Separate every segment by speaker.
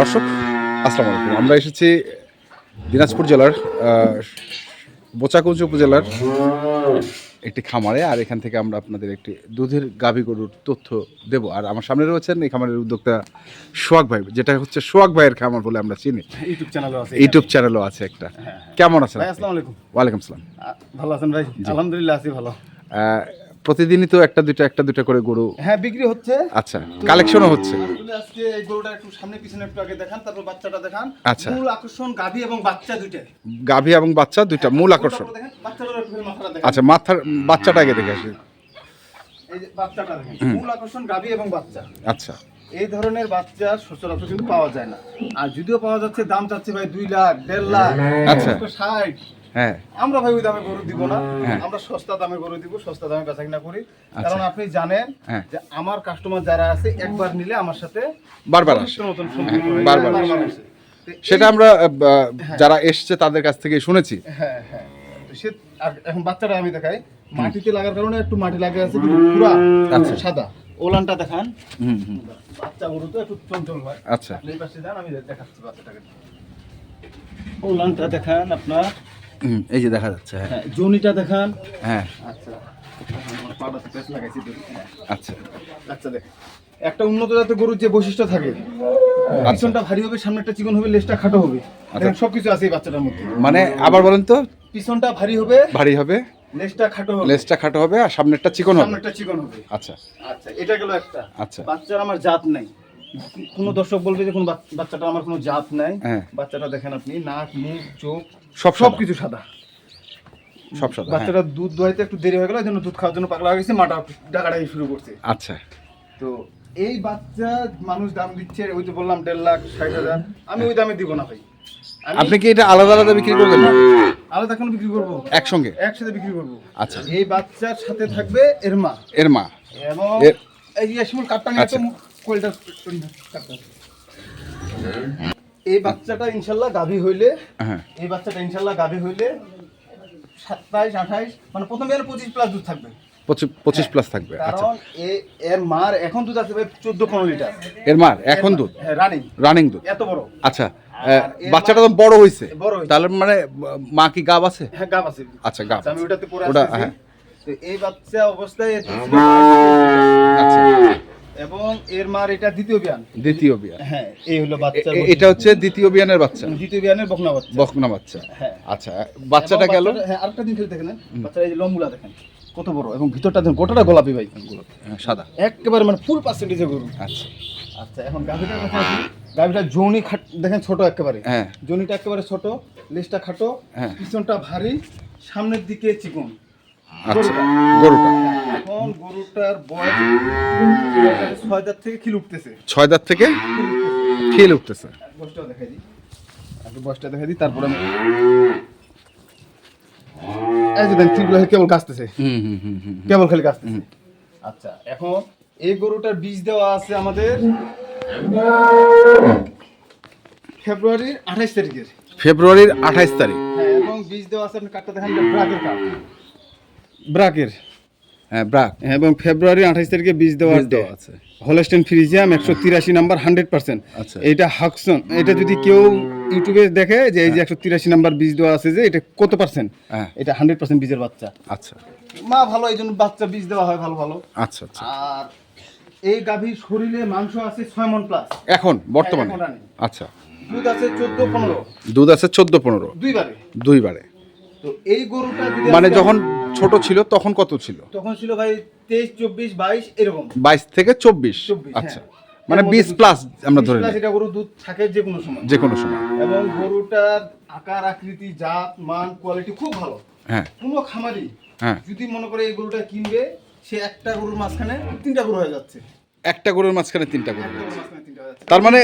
Speaker 1: দর্শক আসসালামু আলাইকুম। আমরা এসেছি দিনাজপুর জেলার বোচাকুঞ্জ উপজেলার একটি খামারে আর এখান থেকে আমরা আপনাদের একটি দুধের গাভী গরুর তথ্য দেব। আর আমার সামনে রয়েছেন এই খামারের উদ্যোক্তা সোহাগ ভাই যেটা হচ্ছে সোহাগ ভাইয়ের খামার বলে আমরা চিনি।
Speaker 2: ইউটিউব চ্যানেলও আছে
Speaker 1: ইউটিউব চ্যানেলও আছে একটা। কেমন আছেন
Speaker 2: আসসালামু আলাইকুম।
Speaker 1: ওয়ালাইকুম আসসালাম।
Speaker 2: ভালো আছেন ভাই? আলহামদুলিল্লাহ আছি ভালো।
Speaker 1: প্রতিদিনই তো একটা দুইটা একটা দুইটা করে গরু
Speaker 2: হ্যাঁ বিক্রি হচ্ছে।
Speaker 1: আচ্ছা কালেকশনও হচ্ছে।
Speaker 2: আজকে এই গরুটা একটু সামনে পিছনে একটু আগে দেখান তারপর বাচ্চাটা দেখান।
Speaker 1: আচ্ছা।
Speaker 2: মূল আকর্ষণ গাভী এবং বাচ্চা দুইটাই।
Speaker 1: গাভী এবং বাচ্চা দুইটা মূল আকর্ষণ। আচ্ছা মাথার বাচ্চাটা আগে দেখে আসি।
Speaker 2: এই যে বাচ্চাটা দেখেন মূল আকর্ষণ গাভী এবং বাচ্চা।
Speaker 1: আচ্ছা।
Speaker 2: এই ধরনের বাচ্চা সচরাচর কিন্তু পাওয়া যায় না। আর যদিও পাওয়া যাচ্ছে দাম চাচ্ছে ভাই দুই লাখ দেড় লাখ
Speaker 1: আচ্ছা।
Speaker 2: ষাট।
Speaker 1: হ্যাঁ।
Speaker 2: আমরা ভাই ওই দামে গরু দিব না
Speaker 1: হ্যাঁ।
Speaker 2: আমরা সস্তা দামে গরু দিব সস্তা দামে বেচা কিনা করি।
Speaker 1: আচ্ছা।
Speaker 2: কারণ আপনি জানেন
Speaker 1: হ্যাঁ।
Speaker 2: যে আমার কাস্টমার যারা আছে একবার নিলে আমার সাথে
Speaker 1: বারবার আসে।
Speaker 2: যায়,
Speaker 1: বারবার সেটা আমরা যারা এসছে তাদের কাছ থেকে শুনেছি।
Speaker 2: হ্যাঁ হ্যাঁ। সে এখন বাচ্চাটা আমি দেখাই। মাটিতে লাগার কারণে একটু মাটি লাগে আছে কিন্তু পুরা
Speaker 1: আচ্ছা।
Speaker 2: সাদা। ওলানটা দেখান।
Speaker 1: হুম হুম।
Speaker 2: বাচ্চা গরু তো একটু চঞ্চল হয়।
Speaker 1: আচ্ছা।
Speaker 2: এই পাশে যান আমি দেখাচ্ছি বাচ্চাটাকে। ওলানটা দেখান আপনার।
Speaker 1: এই যে দেখা যাচ্ছে হ্যাঁ।
Speaker 2: হ্যাঁ জনিটা দেখান।
Speaker 1: হ্যাঁ।
Speaker 2: আচ্ছা।
Speaker 1: আচ্ছা।
Speaker 2: আচ্ছা দেখ। একটা উন্নত জাতের গরুর যে বৈশিষ্ট্য থাকে পিছনটা ভারী হবে সামনেটা চিকন হবে লেজটা খাটো হবে। দেখেন সবকিছু আছে এই বাচ্চাটার মধ্যে।
Speaker 1: মানে আবার বলেন তো?
Speaker 2: পিছনটা ভারী হবে
Speaker 1: ভারী হবে।
Speaker 2: লেজটা খাটো হবে।
Speaker 1: লেজটা খাটো হবে আর সামনেরটা চিকন হবে।
Speaker 2: সামনেটা চিকন হবে।
Speaker 1: আচ্ছা।
Speaker 2: আচ্ছা এটা গেল একটা।
Speaker 1: আচ্ছা।
Speaker 2: বাচ্চার আমার জাত নাই। কোনো দর্শক বলবে যে কোন বাচ্চাটা আমার কোনো জাত নাই?
Speaker 1: হ্যাঁ।
Speaker 2: বাচ্চাটা দেখেন আপনি নাক মুখ চোখ।
Speaker 1: সব
Speaker 2: সব কিছু সাদা।
Speaker 1: সব সাদা হ্যাঁ।
Speaker 2: বাচ্চাটা দুধ দোয়াইতে একটু দেরি হয়ে গেল জন্য দুধ খাওয়ার জন্য পাগলা হয়ে গেছে মাটা ডাকাডাকি শুরু করছে।
Speaker 1: আচ্ছা।
Speaker 2: তো এই বাচ্চা মানুষ দাম দিচ্ছে ওই তো বললাম দেড় লাখ ষাট হাজার আমি ওই দামে দিব না ভাই।
Speaker 1: আপনি কি এটা আলাদা আলাদা বিক্রি করবেন না?
Speaker 2: আলাদা কেন বিক্রি করব?
Speaker 1: একসঙ্গে?
Speaker 2: একসাথে বিক্রি করব।
Speaker 1: আচ্ছা।
Speaker 2: এই বাচ্চার সাথে থাকবে এর মা।
Speaker 1: এর মা।
Speaker 2: এবং এই যে শিমুল কাটটা নিয়ে
Speaker 1: আচ্ছা।
Speaker 2: তো কোয়েলটা এই বাচ্চাটা ইনশাল্লাহ গাভী হইলে
Speaker 1: হ্যাঁ।
Speaker 2: এই বাচ্চাটা ইনশাল্লাহ গাভী হইলে সাতাইশ আঠাইশ মানে প্রথমে এর পঁচিশ প্লাস দুধ থাকবে।
Speaker 1: পঁচিশ পঁচিশ প্লাস থাকবে আচ্ছা।
Speaker 2: কারণ এ- এর মার এখন দুধ আছে ভাই চোদ্দ পনেরো লিটার।
Speaker 1: এর মার এখন দুধ?
Speaker 2: হ্যাঁ রানিং
Speaker 1: রানিং দুধ?
Speaker 2: এত বড়।
Speaker 1: আচ্ছা বাচ্চাটা তো বড় হয়েছে। তাহলে মানে মা কি গাব আছে?
Speaker 2: হ্যাঁ গাব আছে।
Speaker 1: আচ্ছা গাব
Speaker 2: আমি ওটাতে পরে
Speaker 1: ওটা হ্যাঁ।
Speaker 2: তো এই বাচ্চা অবস্থায়
Speaker 1: আচ্ছা।
Speaker 2: এবং এর মার এটা দ্বিতীয় বিয়ান।
Speaker 1: দ্বিতীয় বিয়ান।
Speaker 2: হ্যাঁ এই হলো বাচ্চা
Speaker 1: এটা হচ্ছে দ্বিতীয় বিয়ানের বাচ্চা।
Speaker 2: দ্বিতীয় বিয়ানের বকনা বাচ্চা।
Speaker 1: বকনা বাচ্চা।
Speaker 2: হ্যাঁ।
Speaker 1: আচ্ছা বাচ্চাটা গেল?
Speaker 2: হ্যাঁ আরেকটা দিন খেলে দেখেন বাচ্চাটা এই যে লম্বুলা দেখেন কত বড়। এবং ভিতরটা দেখেন গোটাটা গোলাপি ভাই।
Speaker 1: হ্যাঁ, সাদা।
Speaker 2: একেবারে মানে ফুল পার্সেন্টেজে গরু।
Speaker 1: আচ্ছা।
Speaker 2: আচ্ছা এখন গাভিটার কথা গাভিটা জনি খাট দেখেন ছোট একেবারে।
Speaker 1: হ্যাঁ।
Speaker 2: জনিটা একেবারে ছোট লেজটা খাটো
Speaker 1: হ্যাঁ।
Speaker 2: পিছনটা ভারী সামনের দিকে চিকন।
Speaker 1: আচ্ছা গরুটা।
Speaker 2: এখন গরুটার বয়স ছয় দাঁত থেকে খিল উঠতেছে।
Speaker 1: ছয় দাঁত থেকে খেয়ে উঠতেছে।
Speaker 2: বয়সটা দেখাই দিই। আগে বয়সটা দেখাই দিই তারপরে আমি এই যে দেন খিলগুলো কেবল কাছতেছে
Speaker 1: হুম হুম হুম হুম
Speaker 2: কেবল খালি কাছতেছে আচ্ছা এখন এই গরুটার বীজ দেওয়া আছে আমাদের ফেব্রুয়ারির আঠাইশ তারিখের।
Speaker 1: ফেব্রুয়ারির আঠাইশ তারিখ।
Speaker 2: হ্যাঁ এবং বীজ দেওয়া আছে আপনি কার্ডটা দেখেন ব্রাকের কার্ড। ব্রাকের।
Speaker 1: হ্যাঁ ব্রাক।
Speaker 2: এবং ফেব্রুয়ারি আঠাইশ তারিখে বীজ দেওয়া
Speaker 1: বীজ দেওয়া আছে।
Speaker 2: হলস্টেন ফ্রিজিয়াম একশো তিরাশি নাম্বার হান্ড্রেড পার্সেন্ট
Speaker 1: আচ্ছা।
Speaker 2: এটা হাকসন। এটা যদি কেউ ইউটিউবে দেখে যে এই যে একশো তিরাশি নাম্বার বীজ দেওয়া আছে যে এটা কত পার্সেন্ট
Speaker 1: হ্যাঁ।
Speaker 2: এটা হান্ড্রেড পার্সেন্ট বীজের বাচ্চা।
Speaker 1: আচ্ছা।
Speaker 2: মা ভালো এই জন্য বাচ্চা বীজ দেওয়া হয় ভালো ভালো।
Speaker 1: আচ্ছা আচ্ছা।
Speaker 2: আর এই গাভীর শরীরে মাংস আছে ছয় মন প্লাস
Speaker 1: এখন বর্তমানে? আচ্ছা।
Speaker 2: দুধ আছে চোদ্দ পনেরো।
Speaker 1: দুধ আছে চোদ্দ পনেরো।
Speaker 2: দুইবারে।
Speaker 1: দুইবারে।
Speaker 2: তো এই গরুটা
Speaker 1: মানে যখন ছোট ছিল তখন কত ছিল?
Speaker 2: তখন ছিল ভাই তেইশ চব্বিশ বাইশ এরকম।
Speaker 1: বাইশ থেকে চব্বিশ? আচ্ছা
Speaker 2: হ্যাঁ।
Speaker 1: মানে
Speaker 2: এর মধ্যে
Speaker 1: বিশ প্লাস আমরা ধরে নিই।
Speaker 2: এটা গরু দুধ থাকে যে কোনো সময়।
Speaker 1: যে কোনো সময়।
Speaker 2: এবং গরুটার আকার আকৃতি জাত মান কোয়ালিটি খুব ভালো।
Speaker 1: হ্যাঁ।
Speaker 2: কোনো খামারি
Speaker 1: হ্যাঁ।
Speaker 2: যদি মনে করে এই গরুটা কিনবে সে একটা গরুর মাঝখানে তিনটা গরু হয়ে যাচ্ছে।
Speaker 1: একটা গরুর মাঝখানে তিনটা গরু তার মানে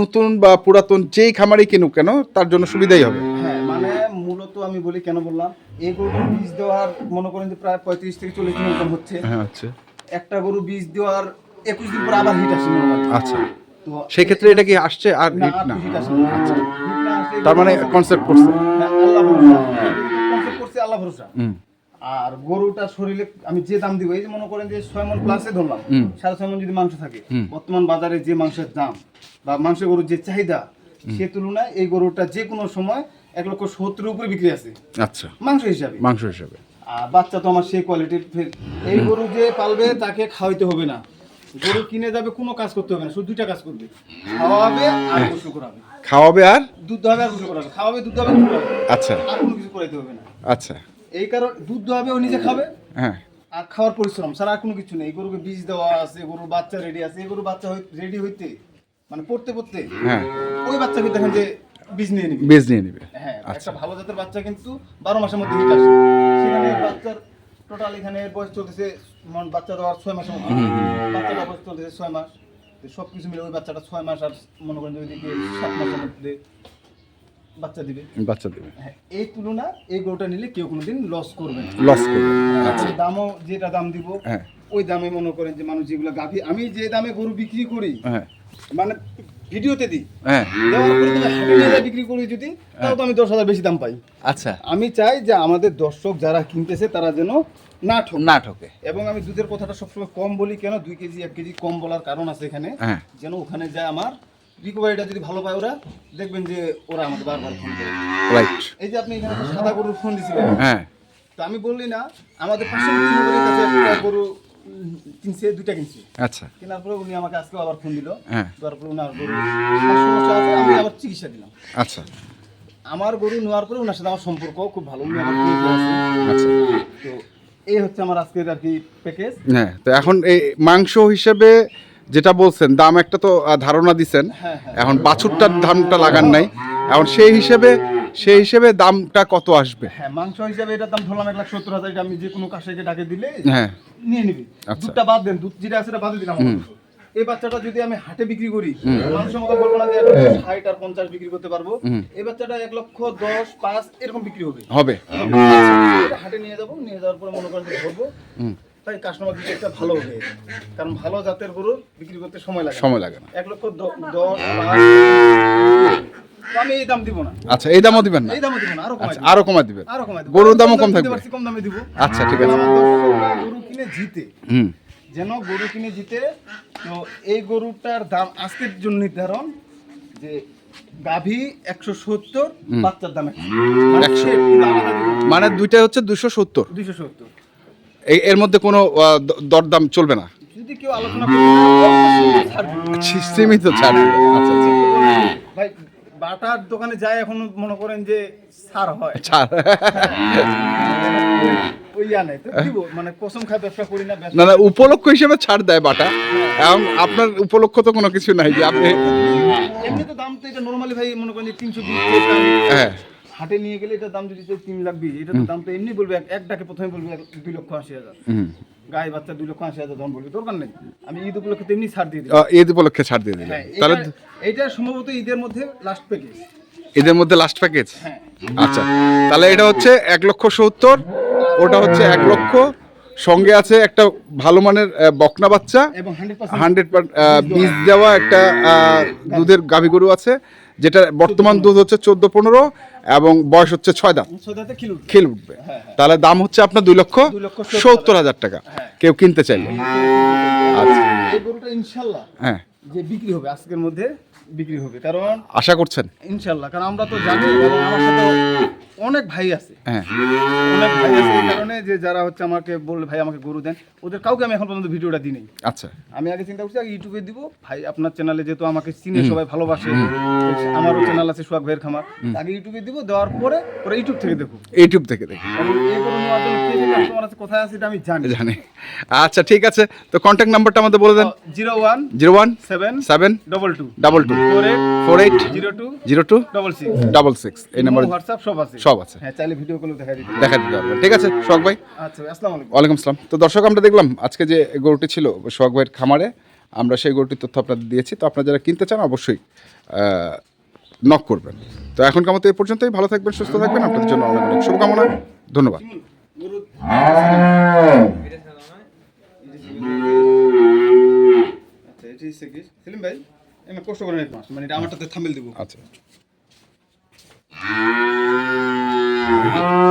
Speaker 1: নতুন বা পুরাতন যেই খামারই কিনুক কেন তার জন্য সুবিধাই হবে।
Speaker 2: হ্যাঁ মানে মূলত আমি বলি কেন বললাম? এই গরুটার বীজ দেওয়ার মনে করেন যে প্রায় পঁয়ত্রিশ থেকে চল্লিশ দিন ইনকাম হচ্ছে।
Speaker 1: হ্যাঁ আচ্ছা
Speaker 2: একটা গরু বীজ দেওয়ার একুশ দিন পর আবার হিট আসে মনে হয়।
Speaker 1: আচ্ছা।
Speaker 2: তো
Speaker 1: সেক্ষেত্রে এটা কি আসছে আর হিট না?
Speaker 2: হিট আসে না।
Speaker 1: আচ্ছা। তার মানে কনসেপ্ট করছে।
Speaker 2: হ্যাঁ, আল্লাহ ভরসা। concept করছে আল্লাহ ভরসা। আর গরুটা শরীরে আমি যে দাম দিব এই যে মনে করেন যে ছয় মন প্লাসে ধরলাম। সাড়ে ছয় মন যদি মাংস থাকে বর্তমান বাজারে যে মাংসের দাম বা মাংসের গরুর যে চাহিদা সে তুলনায় এই গরুটা যে কোনো সময় এক লক্ষ সত্তরের উপরে বিক্রি আছে।
Speaker 1: আচ্ছা।
Speaker 2: মাংস হিসাবে।
Speaker 1: মাংস হিসাবে।
Speaker 2: আর বাচ্চা তো আমার সেই কোয়ালিটির এই গরু যে পালবে তাকে খাওয়াইতে হবে না। গরু কিনে যাবে কোনো কাজ করতে হবে না শুধু দুইটা কাজ করবে। খাওয়াবে আর গোসল করাবে।
Speaker 1: খাওয়াবে আর?
Speaker 2: দুধ হবে আর গোসল করাবে। খাওয়াবে দুধ হবে
Speaker 1: আচ্ছা।
Speaker 2: আর কোনো কিছু করাইতে হবে না।
Speaker 1: আচ্ছা।
Speaker 2: এই কারণ দুধ হবে ও নিজে খাবে।
Speaker 1: হ্যাঁ।
Speaker 2: আর খাওয়ার পরিশ্রম ছাড়া আর কোনো কিছু নেই। গরুকে বীজ দেওয়া আছে গরুর বাচ্চা রেডি আছে। এই গরুর বাচ্চা রেডি হইতে মানে পড়তে পড়তে
Speaker 1: হ্যাঁ।
Speaker 2: ওই বাচ্চাকে দেখেন যে বীজ নিয়ে নিবি।
Speaker 1: বীজ নিয়ে নিবে।
Speaker 2: হ্যাঁ
Speaker 1: আচ্ছা।
Speaker 2: একটা ভালো জাতের বাচ্চা কিন্তু বারো মাসের মধ্যে হিট আসে। সেখানে বাচ্চার টোটাল এখানে বয়স চলতেছে মানে বাচ্চা দেওয়ার ছয় মাসের মধ্যে বাচ্চাটা বয়স চলতেছে ছয় মাস। সব কিছু মিলে ওই বাচ্চাটা ছয় মাস আর মনে করেন যে ওইদিকে সাত মাসের মধ্যে বাচ্চা দিবে।
Speaker 1: বাচ্চা দেবে।
Speaker 2: হ্যাঁ এই তুলনা এই গরুটা নিলে কেউ কোনোদিন লস করবে না।
Speaker 1: লস করবে
Speaker 2: আচ্ছা। দামও যেটা দাম দিব
Speaker 1: হ্যাঁ।
Speaker 2: ওই দামে মনে করেন যে মানুষ যেগুলো গাভী আমি যে দামে গরু বিক্রি করি
Speaker 1: হ্যাঁ।
Speaker 2: মানে ভিডিওতে দিই।
Speaker 1: হ্যাঁ।
Speaker 2: বিক্রি করি যদি তাও তো আমি দশ হাজার বেশি দাম পাই।
Speaker 1: আচ্ছা।
Speaker 2: আমি চাই যে আমাদের দর্শক যারা কিনতেছে তারা যেন না ঠক।
Speaker 1: না ঠকে।
Speaker 2: এবং আমি দুধের কথাটা সবসময় কম বলি কেন? দুই কেজি এক কেজি কম বলার কারণ আছে এখানে।
Speaker 1: হ্যাঁ।
Speaker 2: যেন ওখানে যায় আমার রিকভারিটা যদি ভালো পায় ওরা দেখবেন যে ওরা আমাকে বারবার ফোন করে।
Speaker 1: রাইট
Speaker 2: এই যে আপনি এখানে সাদা গরুর ফোন দিছিলেন।
Speaker 1: হ্যাঁ।
Speaker 2: তো আমি বললি না আমাদের পাশে গরু কিনছে দুইটা কিনছি।
Speaker 1: আচ্ছা।
Speaker 2: কেনার পরে উনি আমাকে আজকে আবার ফোন দিল।
Speaker 1: হ্যাঁ।
Speaker 2: দেওয়ার পরে ওনার গরু সমস্যা আছে আমি আবার চিকিৎসা দিলাম।
Speaker 1: আচ্ছা।
Speaker 2: আমার গরু নেওয়ার পরে ওনার সাথে আমার সম্পর্ক খুব ভালো
Speaker 1: আচ্ছা।
Speaker 2: তো এই হচ্ছে আমার আজকের আর কি প্যাকেজ
Speaker 1: হ্যাঁ তো এখন এই মাংস হিসেবে যেটা বলছেন দাম একটা তো ধারণা দিছেন।
Speaker 2: হ্যাঁ হ্যাঁ।
Speaker 1: এখন বাছুরটার দামটা লাগান নাই। এখন সেই হিসেবে সেই হিসেবে দামটা কত আসবে?
Speaker 2: হ্যাঁ মাংস হিসাবে এটার দাম ধরলাম এক লাখ সত্তর হাজার এটা আমি যে কোনো কাছে ডাকে দিলে
Speaker 1: হ্যাঁ।
Speaker 2: নিয়ে নিবি।
Speaker 1: আচ্ছা।
Speaker 2: দুধটা বাদ দেন দুধ যেটা আছে বাদে দিলাম এই বাচ্চাটা যদি আমি হাটে বিক্রি করি মানুষের মতো বলব না যে ষাট আর পঞ্চাশ বিক্রি করতে পারব। এই বাচ্চাটা এক লক্ষ দশ পাঁচ এরকম বিক্রি হবে।
Speaker 1: হবে।
Speaker 2: হাটে নিয়ে যাব নিয়ে যাওয়ার পরে মনে করেন ধরবো। তাই কাস্টমার দিতে একটা ভালো হবে। কারণ ভালো জাতের গরু বিক্রি করতে সময় লাগে
Speaker 1: সময় লাগে না।
Speaker 2: এক লক্ষ দশ আমি এই দাম দিব না।
Speaker 1: আচ্ছা এই দামও দিবেন না?
Speaker 2: এই দামও দিব না আরও কমাই
Speaker 1: আচ্ছা আরও কমায় দিবেন।
Speaker 2: আরও কমাই দিব।
Speaker 1: গরুর দামও কম থাকবে।
Speaker 2: কম দামে দিব।
Speaker 1: আচ্ছা ঠিক আছে।
Speaker 2: গরু কিনে জিতে।
Speaker 1: হুম।
Speaker 2: যেন গরু কিনে জিতে। তো এই গরুটার দাম আজকের জন্য নির্ধারণ যে গাভী একশো সত্তর বাচ্চার দাম একশো।
Speaker 1: মানে দুইটা হচ্ছে দুশো সত্তর।
Speaker 2: দুশো সত্তর।
Speaker 1: এর মধ্যে কোনো দরদাম চলবে না।
Speaker 2: যদি কেউ আলোচনা করে ছাড় দিবে।
Speaker 1: আচ্ছা, সীমিত ছাড়। আচ্ছা আচ্ছা।
Speaker 2: ভাই বাটার দোকানে যায় এখন মনে করেন যে সার হয়।
Speaker 1: ছাড়।
Speaker 2: মানে কসম খায় ব্যবসা করি না
Speaker 1: না না উপলক্ষ হিসেবে ছাড় দেয় বাটা। এখন আপনার উপলক্ষ তো কোনো কিছু নাই যে আপনি
Speaker 2: এমনি তো দাম তো এটা নর্মালি ভাই মনে করেন যে তিনশো বিশ
Speaker 1: হ্যাঁ।
Speaker 2: হাটে নিয়ে গেলে এটার দাম যদি তিন লাখ বিশ এটা তো দাম তো এমনি বলবে এক- ডাকে প্রথমে বলবে দুই লক্ষ আশি হাজার। গায়ে বাচ্চা দুই লক্ষ আশি হাজার দাম বলবে দরকার নেই। আমি ঈদ উপলক্ষে তেমনি ছাড় দিয়ে দিই
Speaker 1: ঈদ উপলক্ষে ছাড় দিয়ে দিলেন
Speaker 2: হ্যাঁ
Speaker 1: তাহলে
Speaker 2: এটা- সম্ভবত ঈদের মধ্যে লাস্ট প্যাকেজ
Speaker 1: ঈদের মধ্যে লাস্ট প্যাকেজ আচ্ছা তাহলে এটা হচ্ছে এক লক্ষ সত্তর ওটা হচ্ছে এক লক্ষ সঙ্গে আছে একটা ভালো মানের বকনা বাচ্চা
Speaker 2: হান্ড্রেড
Speaker 1: বীজ দেওয়া একটা দুধের গাভী গরু আছে যেটা বর্তমান দুধ হচ্ছে চোদ্দ পনেরো এবং বয়স হচ্ছে ছয় দাঁত। খেল উঠবে।
Speaker 2: হ্যাঁ,
Speaker 1: তাহলে দাম হচ্ছে আপনার দুই লক্ষ
Speaker 2: সত্তর
Speaker 1: হাজার। টাকা।
Speaker 2: হ্যাঁ।
Speaker 1: কেউ কিনতে চাইলে। আচ্ছা। হ্যাঁ।
Speaker 2: যে বিক্রি হবে আজকের মধ্যে বিক্রি হবে। কারণ
Speaker 1: আশা করছেন?
Speaker 2: ইনশাল্লাহ কারণ আমরা তো জানি আমার সাথে অনেক ভাই আছে।
Speaker 1: হ্যাঁ।
Speaker 2: অনেক ভাই আছে এই কারণে যে যারা হচ্ছে আমাকে বললে ভাই আমাকে গরু দেন। ওদের কাউকে আমি এখন পর্যন্ত ভিডিওটা দিই নাই
Speaker 1: আচ্ছা।
Speaker 2: আমি আগে চিন্তা করছি আগে ইউটিউবে দিব। ভাই আপনার চ্যানেলে যেহেতু আমাকে চিনে সবাই ভালোবাসে আমারও চ্যানেল আছে সোহাগ ভাইয়ের খামার। আগে ইউটিউবে দিব দেওয়ার পরে ওরা ইউটিউব থেকে দেখুক।
Speaker 1: ইউটিউব থেকে দেখি
Speaker 2: কোথায় আছে এটা আমি জানি।
Speaker 1: জানি। আচ্ছা ঠিক আছে। তো কন্ট্যাক্ট নাম্বারটা আমাদের বলে দেন।
Speaker 2: Zero one
Speaker 1: zero one
Speaker 2: seven
Speaker 1: seven
Speaker 2: double two
Speaker 1: double two
Speaker 2: four eight
Speaker 1: four eight
Speaker 2: zero two
Speaker 1: zero two
Speaker 2: double six
Speaker 1: double six. এই নাম্বার
Speaker 2: হোয়াটসঅ্যাপ সব আছে।
Speaker 1: সব আছে।
Speaker 2: হ্যাঁ চাইলে ভিডিও কলে দেখা দিতে
Speaker 1: দেখা দিতে পারবেন। ঠিক আছে সোহাগ ভাই?
Speaker 2: আচ্ছা আসসালামু আলাইকুম।
Speaker 1: ওয়ালাইকুম আসসালাম। তো দর্শক আমরা দেখলাম আজকে যে গরুটি ছিল সোহাগ ভাইয়ের খামারে আমরা সেই গরুটির তথ্য আপনাদের দিয়েছি। তো আপনারা যারা কিনতে চান অবশ্যই নক করবেন। তো এখনকার মতো এই পর্যন্তই। ভালো থাকবেন সুস্থ থাকবেন। আপনাদের জন্য অনেক অনেক শুভকামনা। ধন্যবাদ।
Speaker 2: আচ্ছা সেলিম ভাই কষ্ট করে মাস মানে আমারটাতে থামেল দেবো।
Speaker 1: আচ্ছা। Hallelujah.